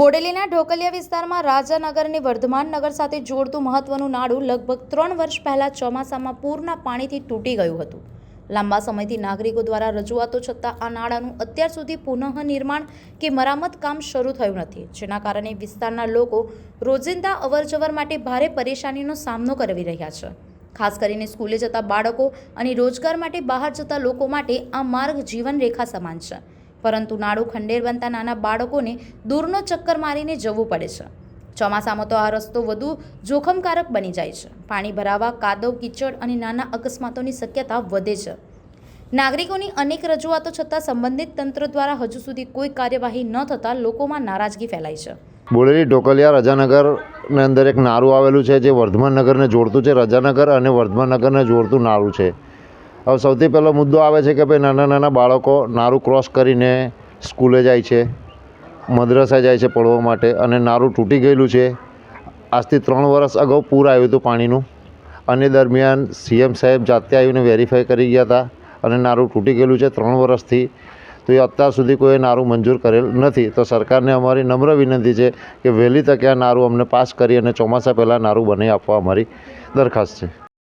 બોડેલીના ઢોકલિયા વિસ્તારમાં રાજાનગરને વર્ધમાન નગર સાથે જોડતું મહત્વનું નાડું લગભગ ત્રણ વર્ષ પહેલા ચોમાસામાં પૂરના પાણીથી તૂટી ગયું હતું. લાંબા સમયથી નાગરિકો દ્વારા રજૂઆતો છતાં આ નાળાનું અત્યાર સુધી પુનઃ નિર્માણ કે મરામત કામ શરૂ થયું નથી, જેના કારણે વિસ્તારના લોકો રોજિંદા અવરજવર માટે ભારે પરેશાનીનો સામનો કરી રહ્યા છે. ખાસ કરીને સ્કૂલે જતા બાળકો અને રોજગાર માટે બહાર જતા લોકો માટે આ માર્ગ જીવનરેખા સમાન છે. પરંતુ નાડું ખંડેર બનતા નાના બાળકોને દૂરનો ચક્કર મારીને જવું પડે છે. ચોમાસામાં તો આ રસ્તો વધુ જોખમકારક બની જાય છે. પાણી ભરાવા, કાદવ, કીચડ અને નાના અકસ્માતોની શક્યતા વધે છે. નાગરિકોની અનેક રજૂઆતો છતાં સંબંધિત તંત્ર દ્વારા હજુ સુધી કોઈ કાર્યવાહી ન થતાં લોકોમાં નારાજગી ફેલાઈ છે. બોડેલી ઢોકલિયા રજાનગરને અંદર એક નારું આવેલું છે જે વર્ધમાન નગરને જોડતું છે. રજાનગર અને વર્ધમાન નગરને જોડતું નારું છે. હવે સૌથી પહેલો મુદ્દો આવે છે કે ભાઈ નાના નાના બાળકો નારું ક્રોસ કરીને સ્કૂલે જાય છે, મદ્રસા જાય છે પડવા માટે અને નારું તૂટી ગયેલું છે. આજથી ત્રણ વર્ષ અગાઉ પૂર આવ્યું હતું પાણીનું. અને દરમિયાન સીએમ સાહેબ જાતે આવીને વેરીફાઈ કરી ગયા હતા અને નારું તૂટી ગયેલું છે ત્રણ વર્ષથી. તો એ અત્યાર સુધી કોઈ નારું મંજૂર કરેલ નથી. તો સરકારને અમારી નમ્ર વિનંતી છે કે વહેલી તકે આ નારું અમને પાસ કરી અને ચોમાસા પહેલાં નારું બનાવી આપવા અમારી દરખાસ્ત છે.